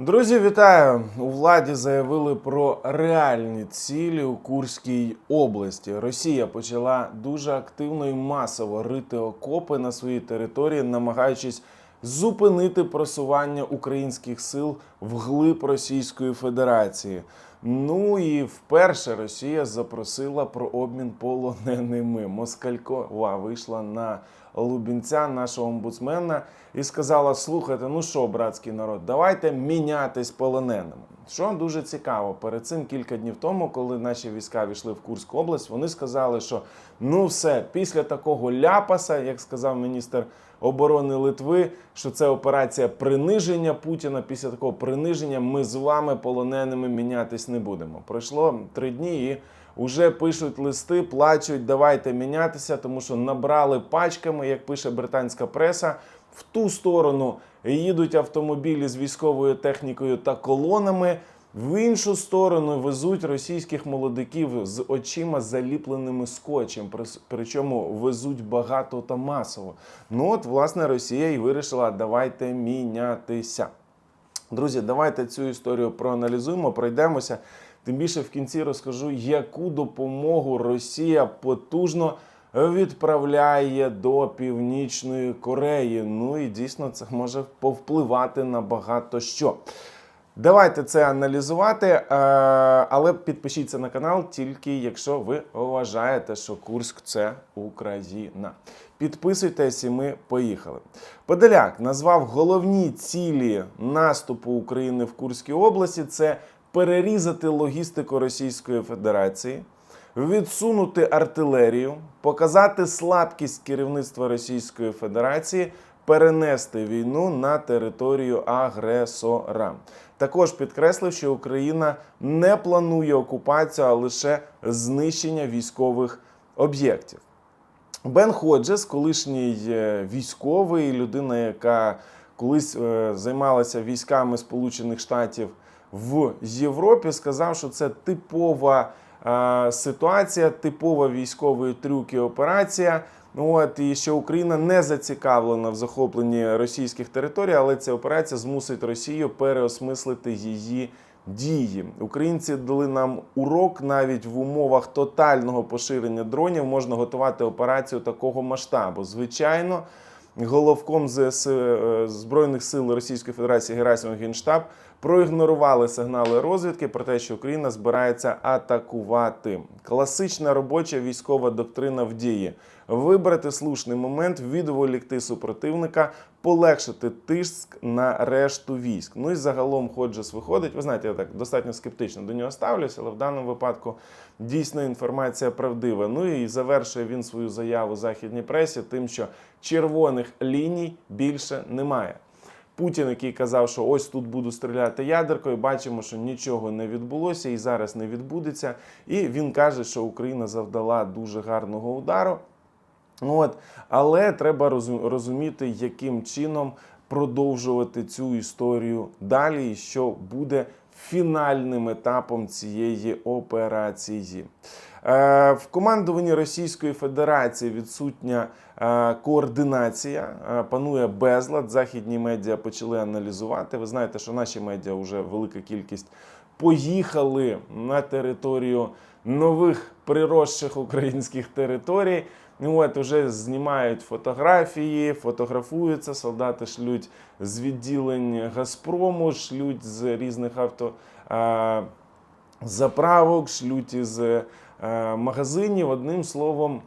Друзі, вітаю! У владі заявили про реальні цілі у Курській області. Росія почала дуже активно і масово рити окопи на своїй території, намагаючись зупинити просування українських сил вглиб Російської Федерації. Ну і вперше Росія запросила про обмін полоненими. Москалькова вийшла на Лубінця, нашого омбудсмена, і сказала: слухайте, ну що, братський народ, давайте мінятись полоненими. Що дуже цікаво, перед цим кілька днів тому, коли наші війська війшли в Курську область, вони сказали, що ну все, після такого ляпаса, як сказав міністр оборони Литви, що це операція приниження Путіна. Після такого приниження ми з вами полоненими мінятись не будемо. Пройшло три дні і. Уже пишуть листи, плачуть, давайте мінятися, тому що набрали пачками, як пише британська преса, в ту сторону їдуть автомобілі з військовою технікою та колонами. В іншу сторону везуть російських молодиків з очима заліпленими скотчем. Причому везуть багато та масово. Ну от, власне, Росія і вирішила, давайте мінятися. Друзі, давайте цю історію проаналізуємо, пройдемося. Тим більше в кінці розкажу, яку допомогу Росія потужно відправляє до Північної Кореї. Ну і дійсно це може повпливати на багато що. Давайте це аналізувати, е, але підпишіться на канал тільки якщо ви вважаєте, що Курськ це Україна. Підписуйтесь і ми поїхали. Подоляк назвав головні цілі наступу України в Курській області: це перерізати логістику Російської Федерації, відсунути артилерію, показати слабкість керівництва Російської Федерації, перенести війну на територію агресора. Також підкреслив, що Україна не планує окупацію, а лише знищення військових об'єктів. Бен Ходжес, колишній е, військовий, людина, яка колись е, займалася військами Сполучених Штатів в Європі, сказав, що це типова е, ситуація, типова військовий трюк і операція. От і що Україна не зацікавлена в захопленні російських територій, але ця операція змусить Росію переосмислити її дії. Українці дали нам урок навіть в умовах тотального поширення дронів можна готувати операцію такого масштабу. Звичайно, головком ЗС е, Збройних сил Російської Федерації Герасимов Генштаб проігнорували сигнали розвідки про те, що Україна збирається атакувати. Класична робоча військова доктрина в дії. Вибрати слушний момент, відволікти супротивника, полегшити тиск на решту військ. Ну і загалом Ходжес виходить. Ви знаєте, я так достатньо скептично до нього ставлюся, але в даному випадку дійсно інформація правдива. Ну і завершує він свою заяву західній пресі тим, що червоних ліній більше немає. Путін, який казав, що ось тут буду стріляти ядеркою, бачимо, що нічого не відбулося і зараз не відбудеться. І він каже, що Україна завдала дуже гарного удару. Ну От, але треба розуміти, яким чином продовжувати цю історію далі, і що буде фінальним етапом цієї операції. Е, В командуванні Російської Федерації відсутня е, координація, е, панує безлад. Західні медіа почали аналізувати. Ви знаєте, що наші медіа вже велика кількість поїхали на територію нових приросших українських територій. Ну от уже знімають фотографії, фотографуються, солдати шлють з відділень Газпрому, шлють з різних авто. е, шлють із е, магазинів. Одним словом,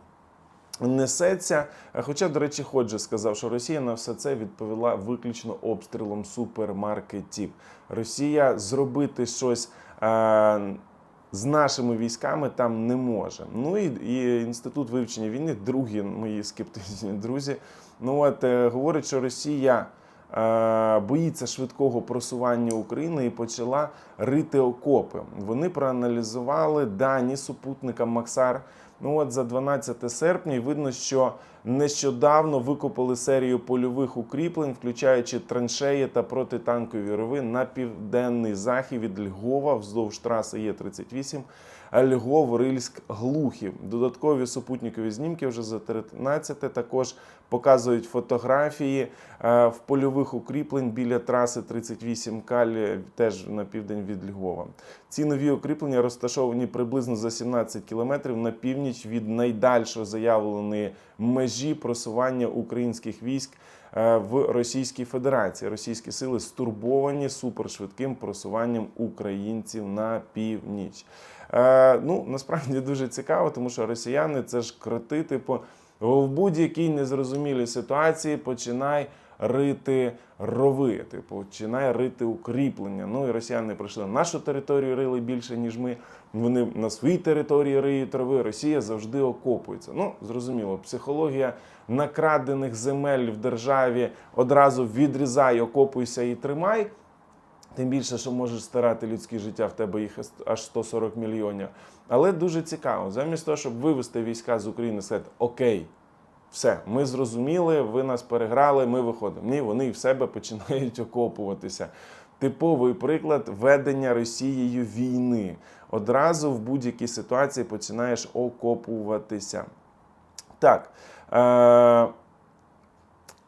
несеться. Хоча, до речі, Ходже сказав, що Росія на все це відповіла виключно обстрілом супермаркетів. Росія зробити щось. З нашими військами там не може. Ну і, і інститут вивчення війни, другі мої скептичні друзі. Ну от е, говорить, що Росія боїться швидкого просування України і почала рити окопи. Вони проаналізували дані супутника Максар. Ну от за 12 серпня видно, що нещодавно викопали серію польових укріплень, включаючи траншеї та протитанкові рови на південний захід від Львова вздовж траси Є38. Львов, Рильськ, Глухів. Додаткові супутникові знімки вже за 13 також показують фотографії е, в польових укріплень біля траси 38 Каль, теж на південь від Львова. Ці нові укріплення розташовані приблизно за 17 кілометрів на північ від найдальшої заявленої межі просування українських військ в Російській Федерації. Російські сили стурбовані супершвидким просуванням українців на північ. Е, ну насправді дуже цікаво, тому що росіяни це ж кроти, типу, в будь-якій незрозумілій ситуації починай рити рови, типу, починай рити укріплення. Ну і росіяни прийшли на нашу територію, рили більше, ніж ми. Вони на своїй території риють рови. Росія завжди окопується. Ну, зрозуміло, психологія накрадених земель в державі одразу відрізай, окопуйся і тримай. Тим більше, що можеш старати людське життя, в тебе їх аж 140 мільйонів. Але дуже цікаво, замість того, щоб вивести війська з України, сказати Окей, все, ми зрозуміли, ви нас переграли, ми виходимо. Ні, вони в себе починають окопуватися. Типовий приклад ведення Росією війни. Одразу в будь-якій ситуації починаєш окопуватися. Так. Е-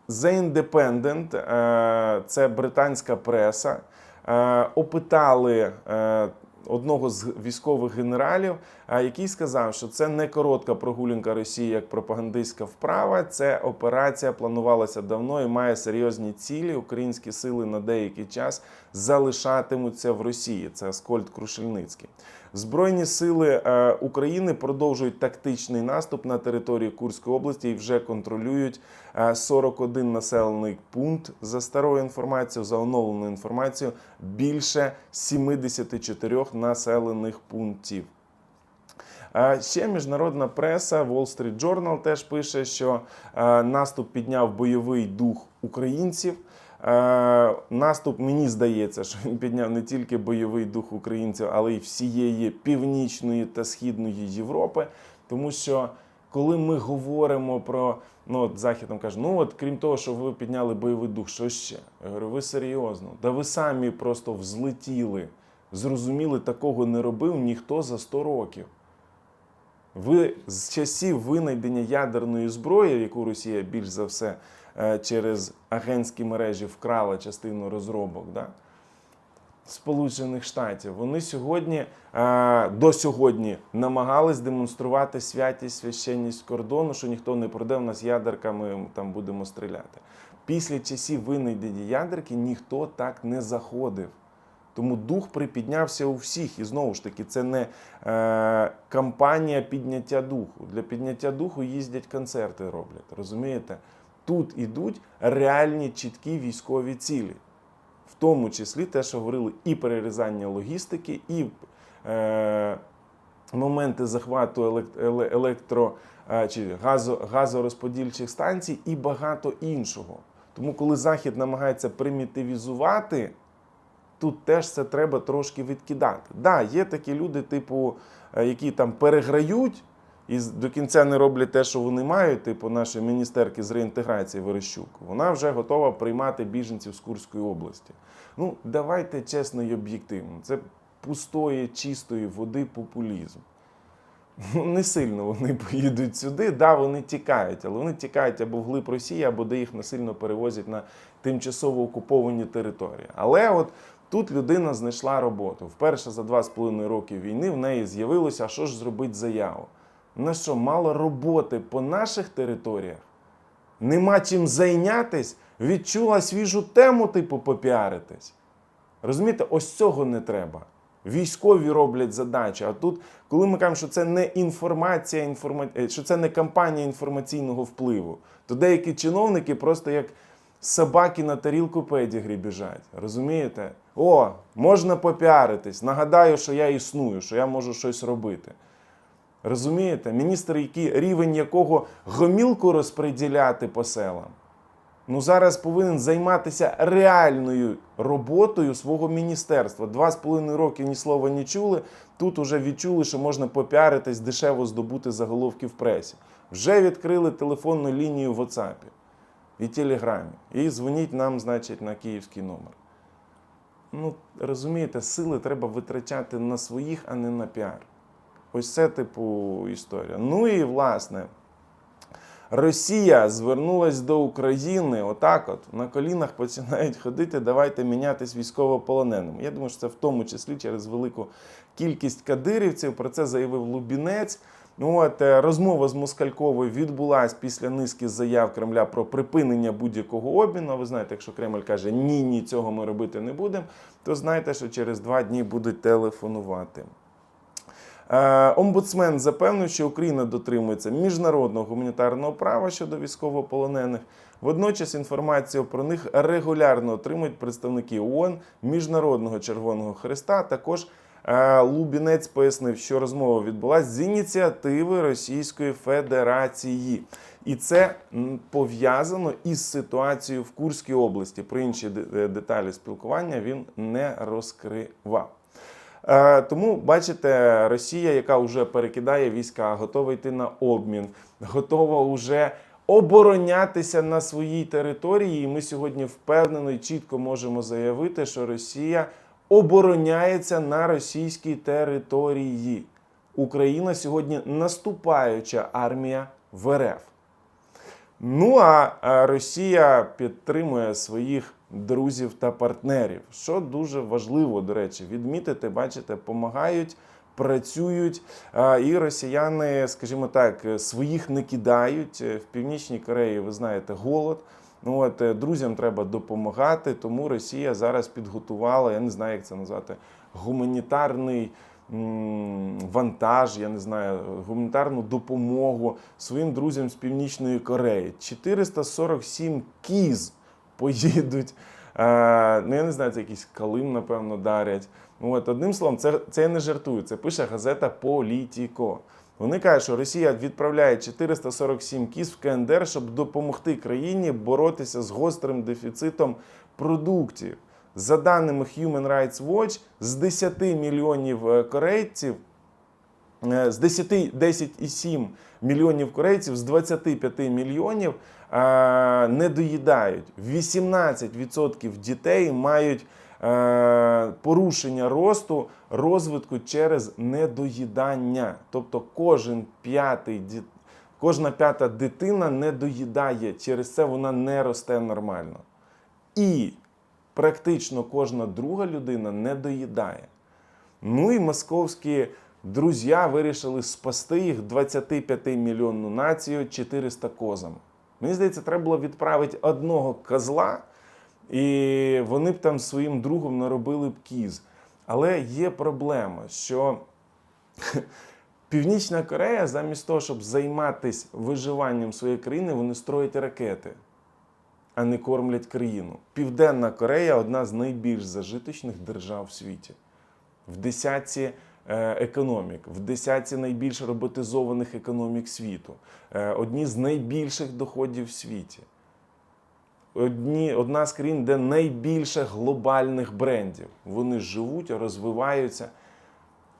The Independent, е, це британська преса, е, опитали одного з військових генералів, який сказав, що це не коротка прогулянка Росії як пропагандистська вправа. Це операція планувалася давно і має серйозні цілі. Українські сили на деякий час залишатимуться в Росії. Це Аскольд Крушельницький. Збройні сили е, України продовжують тактичний наступ на території Курської області і вже контролюють е, 41 населений пункт за старою інформацією, за оновленою інформацією більше 74 населених пунктів. Е, Ще міжнародна преса Wall Street Journal теж пише, що е, наступ підняв бойовий дух українців. Е, Наступ мені здається, що він підняв не тільки бойовий дух українців, але й всієї північної та східної Європи. Тому що коли ми говоримо про ну от захід там каже, ну от крім того, що ви підняли бойовий дух, що ще? Я говорю, ви серйозно? Да ви самі просто взлетіли, зрозуміли, такого не робив ніхто за 100 років. Ви з часів винайдення ядерної зброї, яку Росія більш за все через агентські мережі вкрала частину розробок, да? Сполучених Штатів, вони сьогодні е, до сьогодні намагались демонструвати святість, священність кордону, що ніхто не пройде, в нас ядерка, ми там будемо стріляти. Після часів винайдення ядерки ніхто так не заходив. Тому дух припіднявся у всіх. І знову ж таки, це не е, кампанія підняття духу. Для підняття духу їздять концерти роблять. Розумієте? Тут ідуть реальні чіткі військові цілі. В тому числі те, що говорили, і перерізання логістики, і е, моменти захвату елект- електро е, чи газо, газорозподільчих станцій, і багато іншого. Тому, коли Захід намагається примітивізувати, тут теж це треба трошки відкидати. Да, є такі люди, типу, е, які там переграють і до кінця не роблять те, що вони мають, типу наші міністерки з реінтеграції Верещук. Вона вже готова приймати біженців з Курської області. Ну, давайте чесно і об'єктивно. Це пустої, чистої води популізм. Ну, не сильно вони поїдуть сюди. Да, вони тікають, але вони тікають або вглиб Росії, або де їх насильно перевозять на тимчасово окуповані території. Але от тут людина знайшла роботу. Вперше за два з половиною роки війни в неї з'явилося, а що ж зробити заяву. Вона що, мало роботи по наших територіях? Нема чим зайнятись, відчула свіжу тему, типу, попіаритись. Розумієте, ось цього не треба. Військові роблять задачі. А тут, коли ми кажемо, що це не інформація, інформа... е, що це не кампанія інформаційного впливу, то деякі чиновники просто як собаки на тарілку педігрі біжать. Розумієте? О, можна попіаритись. Нагадаю, що я існую, що я можу щось робити. Розумієте? Міністр, який, рівень якого гомілку розподіляти по селам. ну зараз повинен займатися реальною роботою свого міністерства. Два з половиною роки ні слова не чули. Тут уже відчули, що можна попіаритись, дешево здобути заголовки в пресі. Вже відкрили телефонну лінію в WhatsApp і Телеграмі. І дзвоніть нам, значить, на київський номер. Ну, розумієте, сили треба витрачати на своїх, а не на піар. Ось це, типу, історія. Ну і власне. Росія звернулась до України, отак, от на колінах починають ходити. Давайте мінятись військовополоненими. Я думаю, що це в тому числі через велику кількість кадирівців. Про це заявив Лубінець. Ну от е, розмова з Москальковою відбулась після низки заяв Кремля про припинення будь-якого обміну. Ви знаєте, якщо Кремль каже ні, ні, цього ми робити не будемо, то знайте, що через два дні будуть телефонувати. Е, Омбудсмен запевнив, що Україна дотримується міжнародного гуманітарного права щодо військовополонених. Водночас інформацію про них регулярно отримують представники ООН, Міжнародного Червоного Христа. Також е, Лубінець пояснив, що розмова відбулася з ініціативи Російської Федерації. І це пов'язано із ситуацією в Курській області. Про інші деталі спілкування він не розкривав. Е, Тому бачите, Росія, яка вже перекидає війська, готова йти на обмін, готова вже оборонятися на своїй території. І ми сьогодні впевнено і чітко можемо заявити, що Росія обороняється на російській території. Україна сьогодні наступаюча армія в РФ. Ну а Росія підтримує своїх друзів та партнерів, що дуже важливо, до речі, відмітити, бачите, допомагають, працюють. І росіяни, скажімо так, своїх не кидають. Е, В Північній Кореї, ви знаєте, голод. Ну от е, друзям треба допомагати, тому Росія зараз підготувала, я не знаю, як це назвати, гуманітарний вантаж, я не знаю, гуманітарну допомогу своїм друзям з Північної Кореї. 447 кіз поїдуть. Е, ну, я не знаю, це якийсь калим, напевно, дарять. От, одним словом, це, це не жартую. Це пише газета Політіко. Вони кажуть, що Росія відправляє 447 кіз в КНДР, щоб допомогти країні боротися з гострим дефіцитом продуктів. За даними Human Rights Watch, з 10 мільйонів е, корейців Е, з 10, 10,7 мільйонів корейців з 25 мільйонів е, не доїдають. 18% дітей мають е, порушення росту, розвитку через недоїдання. Тобто кожен п'ятий кожна п'ята дитина не доїдає, через це вона не росте нормально. І практично кожна друга людина не доїдає. Ну і московські друзі вирішили спасти їх 25 мільйонну націю 400 козами. Мені здається, треба було відправити одного козла, і вони б там своїм другом наробили б кіз. Але є проблема, що Північна Корея, замість того, щоб займатися виживанням своєї країни, вони строять ракети, а не кормлять країну. Південна Корея одна з найбільш зажиточних держав в світі в десятці е, економік, в десятці найбільш роботизованих економік світу, е, одні з найбільших доходів в світі. Одні, одна з країн, де найбільше глобальних брендів. Вони живуть, розвиваються.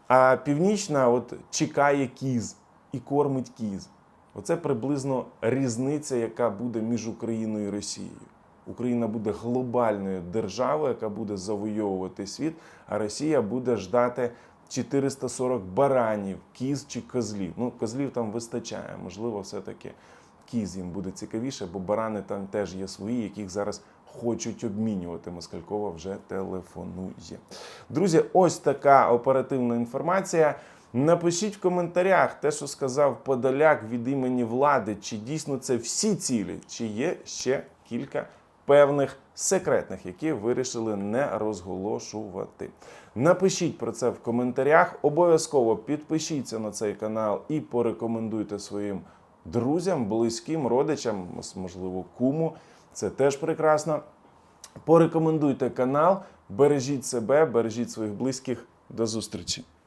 А північна от чекає кіз і кормить кіз. Оце приблизно різниця, яка буде між Україною і Росією. Україна буде глобальною державою, яка буде завойовувати світ, а Росія буде ждати 440 баранів, кіз чи козлів. Ну, козлів там вистачає. Можливо, все-таки кіз їм буде цікавіше, бо барани там теж є свої, яких зараз хочуть обмінювати. Москалькова вже телефонує. Друзі, ось така оперативна інформація. Напишіть в коментарях те, що сказав Подоляк від імені влади, чи дійсно це всі цілі, чи є ще кілька певних секретних, які вирішили не розголошувати. Напишіть про це в коментарях. Обов'язково підпишіться на цей канал і порекомендуйте своїм друзям, близьким, родичам, можливо, куму. Це теж прекрасно. Порекомендуйте канал, бережіть себе, бережіть своїх близьких. До зустрічі!